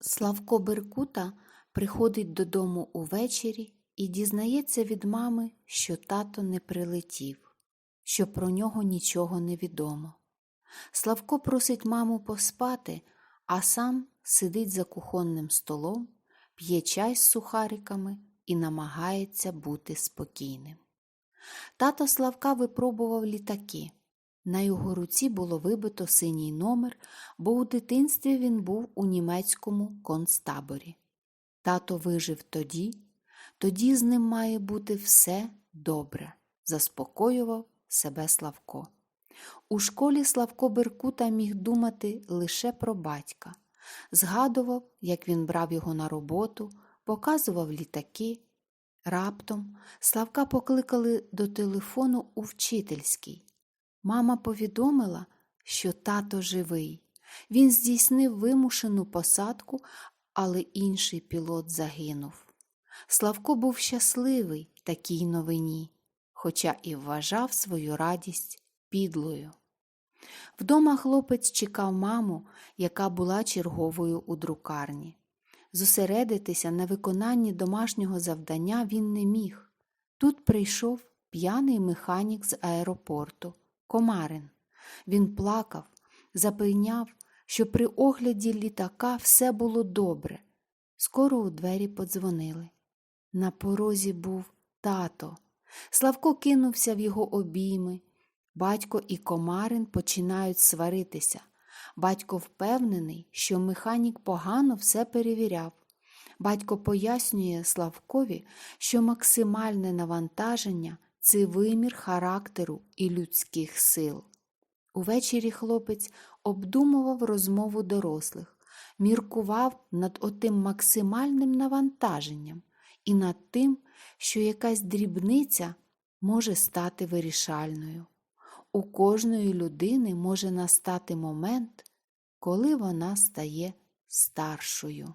Славко Беркута приходить додому увечері і дізнається від мами, що тато не прилетів, що про нього нічого не відомо. Славко просить маму поспати, а сам сидить за кухонним столом, п'є чай з сухариками і намагається бути спокійним. Тато Славка випробував літаки. На його руці було вибито синій номер, бо у дитинстві він був у німецькому концтаборі. Тато вижив тоді, тоді з ним має бути все добре, заспокоював себе Славко. У школі Славко Беркута міг думати лише про батька. Згадував, як він брав його на роботу, показував літаки. Раптом Славка покликали до телефону у вчительський. Мама повідомила, що тато живий. Він здійснив вимушену посадку, але інший пілот загинув. Славко був щасливий такій новині, хоча і вважав свою радість підлою. Вдома хлопець чекав маму, яка була черговою у друкарні. Зосередитися на виконанні домашнього завдання він не міг. Тут прийшов п'яний механік з аеропорту, Комарин. Він плакав, запевняв, що при огляді літака все було добре. Скоро у двері подзвонили. На порозі був тато. Славко кинувся в його обійми. Батько і комарин починають сваритися. Батько впевнений, що механік погано все перевіряв. Батько пояснює Славкові, що максимальне навантаження це вимір характеру і людських сил. Увечері хлопець обдумував розмову дорослих, міркував над отим максимальним навантаженням і над тим, що якась дрібниця може стати вирішальною. У кожної людини може настати момент, коли вона стає старшою.